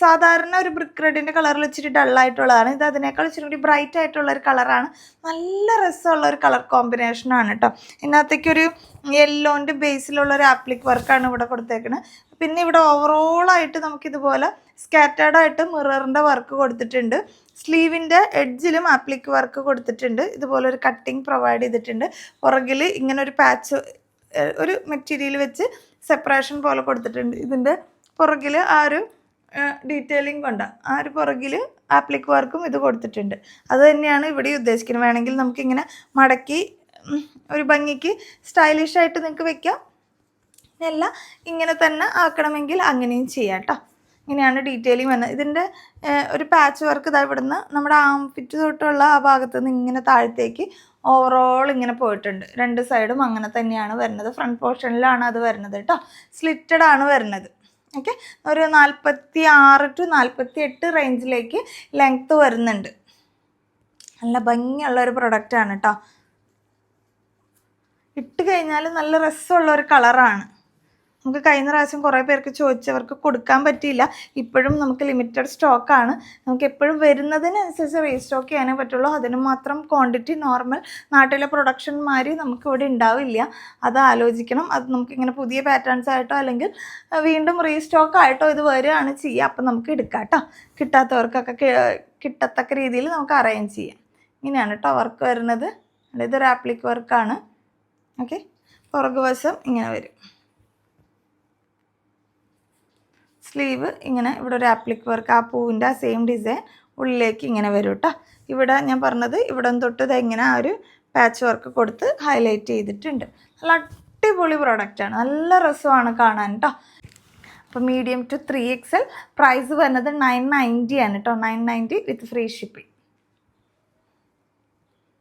സാധാരണ ഒരു ബ്രിക്ക് റെഡിന്റെ കളറിൽ ഇച്ചിരി ഡള്ളായിട്ടുള്ളതാണ് ഇത് അതിനേക്കാൾ ഇച്ചിരി കൂടി ബ്രൈറ്റ് ആയിട്ടുള്ള ഒരു കളറാണ് നല്ല രസമുള്ള ഒരു കളർ കോമ്പിനേഷനാണ് കേട്ടോ ഇതിനകത്തേക്കൊരു യെല്ലോന്റെ ബേസിലുള്ള ഒരു ആപ്ലിക് വർക്കാണ് ഇവിടെ കൊടുത്തേക്കുന്നത് പിന്നെ ഇവിടെ ഓവറോളായിട്ട് നമുക്കിതുപോലെ സ്കാറ്റേഡായിട്ട് മിററിന്റെ വർക്ക് കൊടുത്തിട്ടുണ്ട്. സ്ലീവിന്റെ എഡ്ജിലും ആപ്ലിക് വർക്ക് കൊടുത്തിട്ടുണ്ട്. ഇതുപോലെ ഒരു കട്ടിങ് പ്രൊവൈഡ് ചെയ്തിട്ടുണ്ട്. പുറകിൽ ഇങ്ങനെ ഒരു പാച്ച് ഒരു മെറ്റീരിയൽ വെച്ച് സെപ്പറേഷൻ പോലെ കൊടുത്തിട്ടുണ്ട്. ഇതിന്റെ പുറകിൽ ആ ഒരു ഡീറ്റെയിലിംഗ് കൊണ്ട്. ആ ഒരു പുറകിൽ ആപ്ലിക് വർക്കും ഇത് കൊടുത്തിട്ടുണ്ട്. അത് തന്നെയാണ് ഇവിടെ ഉദ്ദേശിക്കുന്നത് വേണമെങ്കിൽ നമുക്കിങ്ങനെ മടക്കി ഒരു ഭംഗിക്ക് സ്റ്റൈലിഷായിട്ട് നിങ്ങൾക്ക് വെക്കാം. അല്ല ഇങ്ങനെ തന്നെ ആക്കണമെങ്കിൽ അങ്ങനെയും ചെയ്യാം കേട്ടോ ഇങ്ങനെയാണ് ഡീറ്റെയിലിംഗ് വരുന്നത് ഇതിന്റെ ഒരു പാച്ച് വർക്ക് ഇതാ ഇവിടുന്ന് നമ്മുടെ ആംഫിറ്റ് തൊട്ടുള്ള ആ ഭാഗത്ത് നിന്ന് ഇങ്ങനെ താഴത്തേക്ക് ഓവറോൾ ഇങ്ങനെ പോയിട്ടുണ്ട്. രണ്ട് സൈഡും അങ്ങനെ തന്നെയാണ് വരുന്നത്. ഫ്രണ്ട് പോർഷനിലാണ് അത് വരുന്നത് കേട്ടോ സ്ലിറ്റഡ് ആണ് വരുന്നത്. ഓക്കെ. ഒരു നാൽപ്പത്തി ആറ് ടു നാൽപ്പത്തി എട്ട് റേഞ്ചിലേക്ക് ലെങ്ത്ത് വരുന്നുണ്ട്. നല്ല ഭംഗിയുള്ള ഒരു പ്രൊഡക്റ്റാണ് കേട്ടോ ഇട്ട് കഴിഞ്ഞാൽ നല്ല രസമുള്ള ഒരു കളറാണ്. നമുക്ക് കഴിഞ്ഞ പ്രാവശ്യം കുറേ പേർക്ക് ചോദിച്ചവർക്ക് കൊടുക്കാൻ പറ്റിയില്ല. ഇപ്പോഴും നമുക്ക് ലിമിറ്റഡ് സ്റ്റോക്കാണ് നമുക്ക് എപ്പോഴും വരുന്നതിനനുസരിച്ച് റീസ്റ്റോക്ക് ചെയ്യാനേ പറ്റുള്ളൂ. അതിന് മാത്രം ക്വാണ്ടിറ്റി നോർമൽ നാട്ടിലെ പ്രൊഡക്ഷൻ മാതിരി നമുക്ക് ഇവിടെ ഉണ്ടാവില്ല. അത് ആലോചിക്കണം. അത് നമുക്ക് ഇങ്ങനെ പുതിയ പാറ്റേൺസ് ആയിട്ടോ അല്ലെങ്കിൽ വീണ്ടും റീസ്റ്റോക്ക് ആയിട്ടോ ഇത് വരികയാണ് ചെയ്യുക. അപ്പം നമുക്ക് എടുക്കാം കേട്ടോ കിട്ടാത്തവർക്കൊക്കെ കിട്ടത്തക്ക രീതിയിൽ നമുക്ക് അറേഞ്ച് ചെയ്യാം. ഇങ്ങനെയാണ് കേട്ടോ വർക്ക് വരുന്നത്. ഇതൊരു ആപ്ലിക് വർക്കാണ് ഓക്കെ പുറകുവശം ഇങ്ങനെ വരും. സ്ലീവ് ഇങ്ങനെ ഇവിടെ ഒരു ആപ്ലിക് വർക്ക് ആ പൂവിന്റെ ആ സെയിം ഡിസൈൻ ഉള്ളിലേക്ക് ഇങ്ങനെ വരും കേട്ടോ ഇവിടെ ഞാൻ പറഞ്ഞത് ഇവിടെ തൊട്ട് ഇതെങ്ങനെ ആ ഒരു പാച്ച് വർക്ക് കൊടുത്ത് ഹൈലൈറ്റ് ചെയ്തിട്ടുണ്ട്. നല്ല അടിപൊളി പ്രോഡക്റ്റാണ് നല്ല രസമാണ് കാണാൻ കേട്ടോ അപ്പോൾ medium to three XL price വരുന്നത് നയൻ നയന്റി ആണ് കേട്ടോ nine ninety with free shipping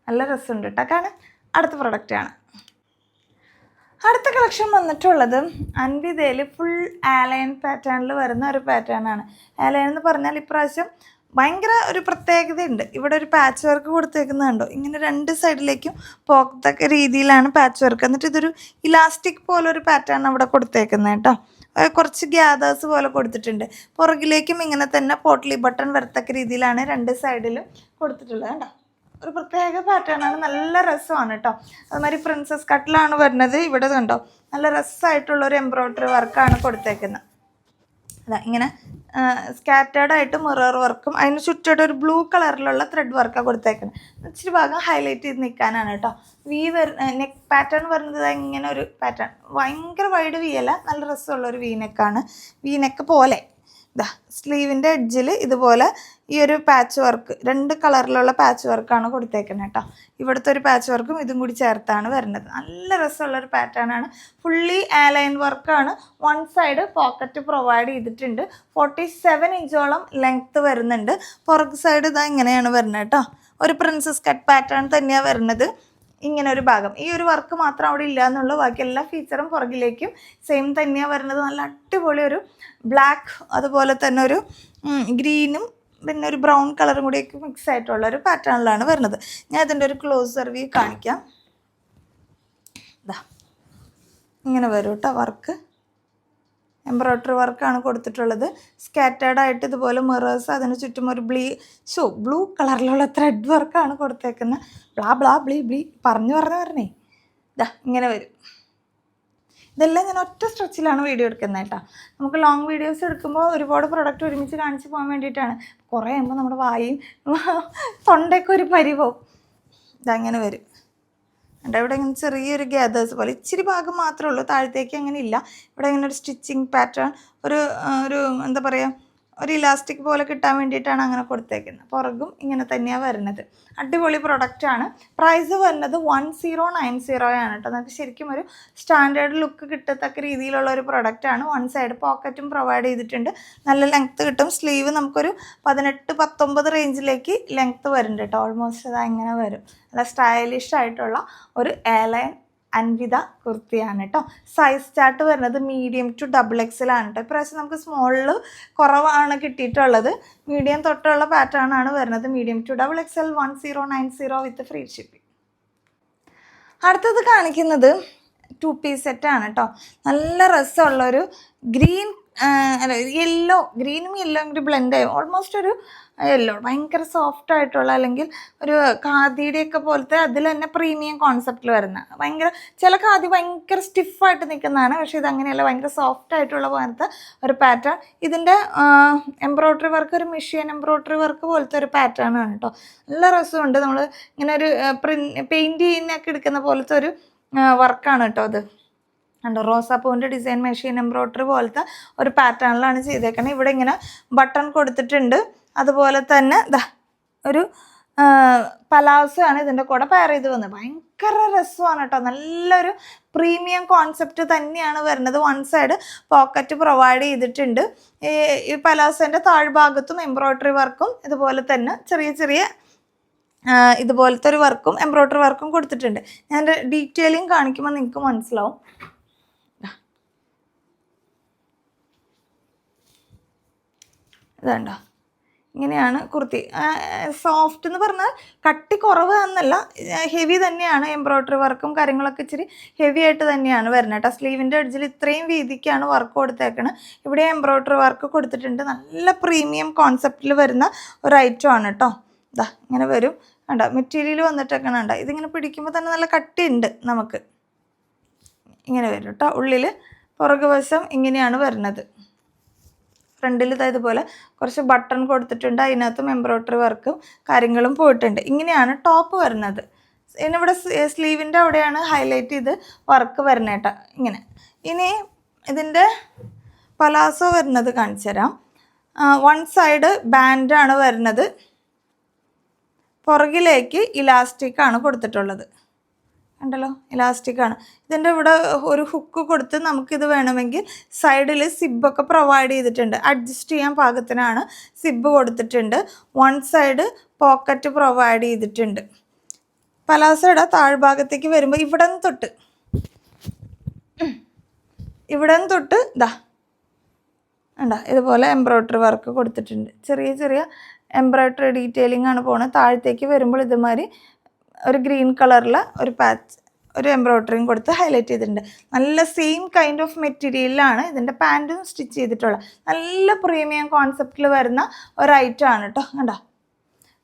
നല്ല രസമുണ്ട് കേട്ടോ കാണാൻ. അടുത്ത പ്രൊഡക്റ്റാണ് അടുത്ത കളക്ഷൻ വന്നിട്ടുള്ളത് അൻവിതയിൽ ഫുൾ ആലയൻ പാറ്റേണിൽ വരുന്ന ഒരു പാറ്റേൺ ആണ്. ആലയൻ എന്ന് പറഞ്ഞാൽ ഇപ്രാവശ്യം ഭയങ്കര ഒരു പ്രത്യേകതയുണ്ട്. ഇവിടെ ഒരു പാച്ച് വർക്ക് കൊടുത്തേക്കുന്നുണ്ടോ ഇങ്ങനെ രണ്ട് സൈഡിലേക്കും പോകത്തക്ക രീതിയിലാണ് പാച്ച് വർക്ക് എന്നിട്ട് ഇതൊരു ഇലാസ്റ്റിക് പോലെ ഒരു പാറ്റേൺ അവിടെ കൊടുത്തേക്കുന്നത് കേട്ടോ. കുറച്ച് ഗ്യാദേഴ്സ് പോലെ കൊടുത്തിട്ടുണ്ട്. പുറകിലേക്കും ഇങ്ങനെ തന്നെ പോട്ട്ലി ബട്ടൺ വരത്തക്ക രീതിയിലാണ് രണ്ട് സൈഡിലും കൊടുത്തിട്ടുള്ളത് കണ്ടോ? ഒരു പ്രത്യേക പാറ്റേൺ ആണ് നല്ല രസമാണ് കേട്ടോ അതുമാതിരി പ്രിൻസസ് കട്ടിലാണ് വരുന്നത്. ഇവിടെ കണ്ടോ? നല്ല രസമായിട്ടുള്ള ഒരു എംബ്രോയ്ഡറി വർക്കാണ് കൊടുത്തേക്കുന്നത്. അതാ ഇങ്ങനെ സ്കാറ്റേർഡ് ആയിട്ട് മിറർ വർക്കും അതിന് ചുറ്റോട്ട് ഒരു ബ്ലൂ കളറിലുള്ള ത്രെഡ് വർക്കാണ് കൊടുത്തേക്കുന്നത്. ഇച്ചിരി ഭാഗം ഹൈലൈറ്റ് ചെയ്ത് നിൽക്കാനാണ് കേട്ടോ വി വരുന്ന നെക്ക് പാറ്റേൺ വരുന്നത് ഇങ്ങനെ ഒരു പാറ്റേൺ ഭയങ്കര വൈഡ് വി അല്ല നല്ല രസമുള്ള ഒരു വി നെക്കാണ് വി നെക്ക് പോലെ. ഇതാ സ്ലീവിന്റെ എഡ്ജിൽ ഇതുപോലെ ഈ ഒരു പാച്ച് വർക്ക് രണ്ട് കളറിലുള്ള പാച്ച് വർക്കാണ് കൊടുത്തേക്കുന്നത് കേട്ടോ ഇവിടുത്തെ ഒരു പാച്ച് വർക്കും ഇതും കൂടി ചേർത്താണ് വരുന്നത്. നല്ല രസമുള്ളൊരു പാറ്റേൺ ആണ്. ഫുള്ളി ആലൈൻ വർക്കാണ് വൺ സൈഡ് പോക്കറ്റ് പ്രൊവൈഡ് ചെയ്തിട്ടുണ്ട്. ഫോർട്ടി സെവൻ ഇഞ്ചോളം ലെങ്ത്ത് വരുന്നുണ്ട്. പുറക് സൈഡ് ഇതാ ഇങ്ങനെയാണ് വരുന്നത് കേട്ടോ ഒരു പ്രിൻസസ് കട്ട് പാറ്റേൺ തന്നെയാണ് വരുന്നത്. ഇങ്ങനെ ഒരു ഭാഗം. ഈ ഒരു വർക്ക് മാത്രം അവിടെ ഇല്ല എന്നുള്ള. ബാക്കി എല്ലാ ഫീച്ചറും പുറകിലേക്കും സെയിം തന്നെയാണ് വരുന്നത്. നല്ല അടിപൊളി ഒരു ബ്ലാക്ക് അതുപോലെ തന്നെ ഒരു ഗ്രീനും പിന്നെ ഒരു ബ്രൗൺ കളറും കൂടിയൊക്കെ മിക്സ് ആയിട്ടുള്ള ഒരു പാറ്റേണിലാണ് വരുന്നത്. ഞാൻ ഇതിന്റെ ഒരു ക്ലോസ് സർവ്യൂ കാണിക്കാം. ഇതാ ഇങ്ങനെ വരും കേട്ടോ വർക്ക് എംബ്രോയ്ഡറി വർക്കാണ് കൊടുത്തിട്ടുള്ളത്. സ്കാറ്റേർഡ് ആയിട്ട് ഇതുപോലെ മിറേഴ്സ് അതിന് ചുറ്റും ഒരു ബ്ലീ ഷോ ബ്ലൂ കളറിലുള്ള ത്രെഡ് വർക്കാണ് കൊടുത്തേക്കുന്നത് ബ്ലാ ബ്ലാ ബ്ലീ ബ്ലീ പറഞ്ഞു പറഞ്ഞു പറഞ്ഞേ. ഇതാ ഇങ്ങനെ വരും. ഇതെല്ലാം ഞാൻ ഒറ്റ സ്ട്രെച്ചിലാണ് വീഡിയോ എടുക്കുന്നത് കേട്ടോ. നമുക്ക് ലോങ് വീഡിയോസ് എടുക്കുമ്പോൾ ഒരുപാട് പ്രൊഡക്റ്റ് ഒരുമിച്ച് കാണിച്ച് പോകാൻ വേണ്ടിയിട്ടാണ്. കുറേ ആകുമ്പോൾ നമ്മുടെ വായും തൊണ്ടയ്ക്കൊരു പരിവവും ഇതങ്ങനെ വരും. ഉണ്ട് ഇവിടെ ഇങ്ങനെ ചെറിയൊരു ഗ്യാദേഴ്സ് പോലെ ഇച്ചിരി ഭാഗം മാത്രമേ ഉള്ളൂ. താഴത്തേക്ക് അങ്ങനെ ഇല്ല. ഇവിടെ ഇങ്ങനെ ഒരു സ്റ്റിച്ചിങ് പാറ്റേൺ ഒരു ഒരു എന്താ പറയുക ഒരു ഇലാസ്റ്റിക് പോലെ കിട്ടാൻ വേണ്ടിയിട്ടാണ് അങ്ങനെ കൊടുത്തേക്കുന്നത്. പുറകും ഇങ്ങനെ തന്നെയാണ് വരുന്നത്. അടിപൊളി പ്രൊഡക്റ്റ് ആണ്. പ്രൈസ് വരുന്നത് വൺ സീറോ നയൻ സീറോ ആണ് കേട്ടോ നമുക്ക് ശരിക്കും ഒരു സ്റ്റാൻഡേർഡ് ലുക്ക് കിട്ടത്തക്ക രീതിയിലുള്ള ഒരു പ്രൊഡക്റ്റ് ആണ്. വൺ സൈഡ് പോക്കറ്റും പ്രൊവൈഡ് ചെയ്തിട്ടുണ്ട്. നല്ല ലെങ്ത്ത് കിട്ടും. സ്ലീവ് നമുക്കൊരു പതിനെട്ട് പത്തൊമ്പത് റേഞ്ചിലേക്ക് ലെങ്ത്ത് വരുന്നുണ്ട് കേട്ടോ ഓൾമോസ്റ്റ് അത് അങ്ങനെ വരും. നല്ല സ്റ്റൈലിഷ് ആയിട്ടുള്ള ഒരു എയർലൈൻ അൻവിത കുർത്തിയാണ് കേട്ടോ സൈസ് ചാർട്ട് വരുന്നത് മീഡിയം ടു ഡബിൾ എക്സിലാണ് കേട്ടോ ഇപ്രാവശ്യം നമുക്ക് സ്മോളിൽ കുറവാണ് കിട്ടിയിട്ടുള്ളത്. മീഡിയം തൊട്ടുള്ള പാറ്റേൺ ആണ് വരുന്നത്. Medium to double XL one zero nine zero with free shipping അടുത്തത് കാണിക്കുന്നത് ടു പീസ് സെറ്റാണ് കേട്ടോ നല്ല രസമുള്ളൊരു ഗ്രീൻ അല്ല യെല്ലോ ഗ്രീനും യെല്ലോ കൂടി ബ്ലെൻഡ് ആയി. ഓൾമോസ്റ്റ് ഒരു യെല്ലോ ഭയങ്കര സോഫ്റ്റ് ആയിട്ടുള്ള അല്ലെങ്കിൽ ഒരു ഖാദിയുടെയൊക്കെ പോലത്തെ അതിൽ തന്നെ പ്രീമിയം കോൺസെപ്റ്റിൽ വരുന്ന. ഭയങ്കര ചില ഖാദി ഭയങ്കര സ്റ്റിഫായിട്ട് നിൽക്കുന്നതാണ്. പക്ഷേ ഇത് അങ്ങനെയല്ല. ഭയങ്കര സോഫ്റ്റ് ആയിട്ടുള്ള പോലത്തെ ഒരു പാറ്റേൺ ഇതിന്റെ എംബ്രോയ്ഡറി വർക്ക് ഒരു മെഷീൻ എംബ്രോയ്ഡറി വർക്ക് പോലത്തെ ഒരു പാറ്റേൺ ആണ് കേട്ടോ നല്ല രസമുണ്ട്. നമ്മൾ ഇങ്ങനെ ഒരു പ്രിൻ പെയിന്റ് ചെയ്യുന്നൊക്കെ എടുക്കുന്ന പോലത്തെ ഒരു വർക്കാണ് കേട്ടോ അത്. കണ്ടോ? റോസാപ്പൂവിന്റെ ഡിസൈൻ മെഷീൻ എംബ്രോയ്ഡറി പോലത്തെ ഒരു പാറ്റേണിലാണ് ചെയ്തേക്കുന്നത് ഇവിടെ ഇങ്ങനെ ബട്ടൺ കൊടുത്തിട്ടുണ്ട്. അതുപോലെ തന്നെ ഒരു പലാസോ ആണ് ഇതിന്റെ കൂടെ പെയർ ചെയ്ത് വന്നത്. ഭയങ്കര രസമാണ് കേട്ടോ. നല്ലൊരു പ്രീമിയം കോൺസെപ്റ്റ് തന്നെയാണ് വരുന്നത്. വൺ സൈഡ് പോക്കറ്റ് പ്രൊവൈഡ് ചെയ്തിട്ടുണ്ട്. ഈ പലാസോന്റെ താഴ്ഭാഗത്തും എംബ്രോയ്ഡറി വർക്കും ഇതുപോലെ തന്നെ ചെറിയ ചെറിയ ഇതുപോലത്തെ ഒരു വർക്കും എംബ്രോയ്ഡറി വർക്കും കൊടുത്തിട്ടുണ്ട്. ഞാൻ ഡീറ്റെയിലിംഗ് കാണിക്കുമ്പോൾ നിങ്ങൾക്ക് മനസ്സിലാവും. ഇതുണ്ടോ. ഇങ്ങനെയാണ് കുർത്തി. സോഫ്റ്റ് എന്ന് പറഞ്ഞാൽ കട്ടി കുറവ് എന്നല്ല ഹെവി തന്നെയാണ്. എംബ്രോയ്ഡറി വർക്കും കാര്യങ്ങളൊക്കെ ഇച്ചിരി ഹെവി ആയിട്ട് തന്നെയാണ് വരുന്നത് കേട്ടോ. സ്ലീവിന്റെ അടിച്ചിൽ ഇത്രയും വീതിക്കാണ് വർക്ക് കൊടുത്തേക്കണത് ഇവിടെ എംബ്രോയ്ഡറി വർക്ക് കൊടുത്തിട്ടുണ്ട്. നല്ല പ്രീമിയം കോൺസെപ്റ്റിൽ വരുന്ന ഒരു ഐറ്റം ആണ് കേട്ടോ. ഇതാ ഇങ്ങനെ വരും. കണ്ടോ? മെറ്റീരിയൽ വന്നിട്ടൊക്കെ കണ്ടോ? ഇതിങ്ങനെ പിടിക്കുമ്പോൾ തന്നെ നല്ല കട്ടിയുണ്ട് നമുക്ക്. ഇങ്ങനെ വരും കേട്ടോ. ഉള്ളിൽ പുറകുവശം ഇങ്ങനെയാണ് വരുന്നത്. ഫ്രണ്ടിൽ ഇതാ ഇതുപോലെ കുറച്ച് ബട്ടൺ കൊടുത്തിട്ടുണ്ട്. അതിനകത്തും എംബ്രോയ്ഡറി വർക്കും കാര്യങ്ങളും പോയിട്ടുണ്ട്. ഇങ്ങനെയാണ് ടോപ്പ് വരുന്നത്. ഇവിടെ സ്ലീവിന്റെ അവിടെയാണ് ഹൈലൈറ്റ് ചെയ്ത് വർക്ക് വരുന്നത് ഇങ്ങനെ. ഇനി ഇതിന്റെ പലാസോ വരുന്നത് കാണിച്ചു തരാം. വൺ സൈഡ് ബാൻഡാണ് വരുന്നത്. പുറകിലേക്ക് ഇലാസ്റ്റിക്കാണ് കൊടുത്തിട്ടുള്ളത്. ഉണ്ടല്ലോ ഇലാസ്റ്റിക് ആണ്. ഇതിന്റെ ഇവിടെ ഒരു ഹുക്ക് കൊടുത്ത് നമുക്കിത് വേണമെങ്കിൽ സൈഡിൽ സിബൊക്കെ പ്രൊവൈഡ് ചെയ്തിട്ടുണ്ട്. അഡ്ജസ്റ്റ് ചെയ്യാൻ പാകത്തിനാണ് സിബ് കൊടുത്തിട്ടുണ്ട്. വൺ സൈഡ് പോക്കറ്റ് പ്രൊവൈഡ് ചെയ്തിട്ടുണ്ട്. പലാസയുടെ താഴ്ഭാഗത്തേക്ക് വരുമ്പോൾ ഇവിടെ നിന്ന് തൊട്ട്. ഇവിടെ നിന്ന് തൊട്ട് ഇതാ ഉണ്ട ഇതുപോലെ എംബ്രോയ്ഡറി വർക്ക് കൊടുത്തിട്ടുണ്ട്. ചെറിയ ചെറിയ എംബ്രോയ്ഡറി ഡീറ്റെയിലിംഗ് ആണ് പോണത്. താഴത്തേക്ക് വരുമ്പോൾ ഇതുമാതിരി ഒരു ഗ്രീൻ കളറിൽ ഒരു പാച്ച് ഒരു എംബ്രോയ്ഡറിയും കൊടുത്ത് ഹൈലൈറ്റ് ചെയ്തിട്ടുണ്ട്. നല്ല സെയിം കൈൻഡ് ഓഫ് മെറ്റീരിയലാണ് ഇതിന്റെ പാന്റും സ്റ്റിച്ച് ചെയ്തിട്ടുള്ളത് നല്ല പ്രീമിയം കോൺസെപ്റ്റിൽ വരുന്ന ഒരു ഐറ്റം ആണ് കേട്ടോ കണ്ടോ?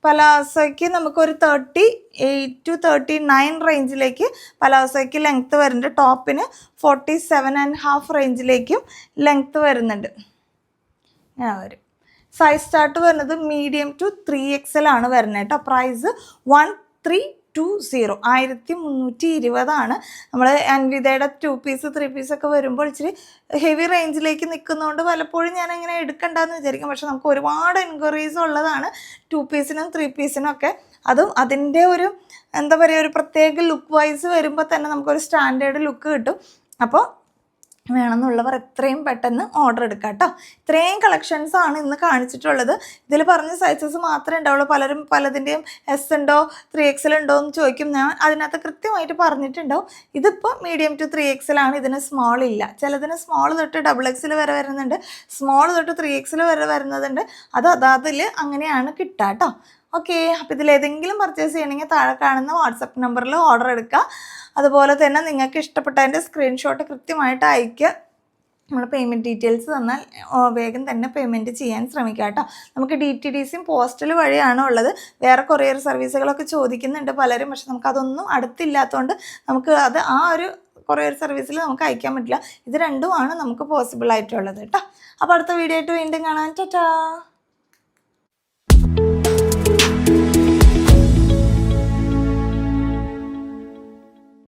പലാസോയ്ക്ക് നമുക്കൊരു thirty eight to thirty nine റേഞ്ചിലേക്ക് പലാസോയ്ക്ക് ലെങ്ത്ത് വരുന്നുണ്ട്. ടോപ്പിന് ഫോർട്ടി സെവൻ ആൻഡ് ഹാഫ് റേഞ്ചിലേക്കും ലെങ്ത്ത് വരുന്നുണ്ട്. ഞാൻ വരും സൈസ് സ്റ്റാർട്ട് വരുന്നത് മീഡിയം ടു ത്രീ എക്സൽ ആണ് വരുന്നത് കേട്ടോ price one three two zero ആയിരത്തി മുന്നൂറ്റി ഇരുപതാണ് നമ്മൾ അൻവിതയുടെ ടു പീസ് ത്രീ പീസ് ഒക്കെ വരുമ്പോൾ ഇച്ചിരി ഹെവി റേഞ്ചിലേക്ക് നിൽക്കുന്നതുകൊണ്ട് പലപ്പോഴും ഞാൻ അങ്ങനെ എടുക്കണ്ടെന്ന് വിചാരിക്കും. പക്ഷെ നമുക്ക് ഒരുപാട് എൻക്വയറീസ് ഉള്ളതാണ് ടു പീസിനും ത്രീ പീസിനും ഒക്കെ. അതും അതിന്റെ ഒരു എന്താ പറയുക ഒരു പ്രത്യേക ലുക്ക് വൈസ് വരുമ്പോൾ തന്നെ നമുക്കൊരു സ്റ്റാൻഡേർഡ് ലുക്ക് കിട്ടും. അപ്പോൾ വേണമെന്നുള്ളവർ എത്രയും പെട്ടെന്ന് ഓർഡർ എടുക്കാം കേട്ടോ ഇത്രയും കളക്ഷൻസ് ആണ് ഇന്ന് കാണിച്ചിട്ടുള്ളത്. ഇതിൽ പറഞ്ഞ സൈസസ് മാത്രമേ ഉണ്ടാവുള്ളൂ. പലരും പലതിന്റെയും എസ് ഉണ്ടോ ത്രീ എക്സൽ ഉണ്ടോ എന്ന് ചോദിക്കും. ഞാൻ അതിനകത്ത് കൃത്യമായിട്ട് പറഞ്ഞിട്ടുണ്ടാവും. ഇതിപ്പോൾ മീഡിയം ടു ത്രീ ആണ് ഇതിന് സ്മോൾ ഇല്ല. ചിലതിന് സ്മോൾ തൊട്ട് ഡബിൾ എക്സൽ വരെ വരുന്നുണ്ട്. സ്മോൾ തൊട്ട് ത്രീ എക്സൽ വരെ വരുന്നുണ്ട് അത് അതാതിൽ അങ്ങനെയാണ് കിട്ടുക കേട്ടോ ഓക്കെ അപ്പോൾ ഇതിലേതെങ്കിലും പർച്ചേസ് ചെയ്യണമെങ്കിൽ താഴെ കാണുന്ന വാട്സപ്പ് നമ്പറിൽ ഓർഡർ എടുക്കുക. അതുപോലെ തന്നെ നിങ്ങൾക്ക് ഇഷ്ടപ്പെട്ടതിന്റെ സ്ക്രീൻഷോട്ട് കൃത്യമായിട്ട് അയക്കുക നമ്മൾ പേയ്മെന്റ് ഡീറ്റെയിൽസ് തന്നാൽ വേഗം തന്നെ പേയ്മെന്റ് ചെയ്യാൻ ശ്രമിക്കുക കേട്ടോ. നമുക്ക് ഡി ടി ഡി സിയും പോസ്റ്റൽ വഴിയാണ് ഉള്ളത്. വേറെ കൊറിയർ സർവീസുകളൊക്കെ ചോദിക്കുന്നുണ്ട് പലരും പക്ഷെ നമുക്കതൊന്നും അടുത്തില്ലാത്തതുകൊണ്ട് നമുക്ക് അത് ആ ഒരു കൊറിയർ സർവീസിൽ നമുക്ക് അയക്കാൻ പറ്റില്ല. ഇത് രണ്ടുമാണ് നമുക്ക് പോസിബിൾ ആയിട്ടുള്ളത് കേട്ടോ. അപ്പോൾ അടുത്ത വീഡിയോ ആയിട്ട് വീണ്ടും കാണാൻ ടാറ്റാ!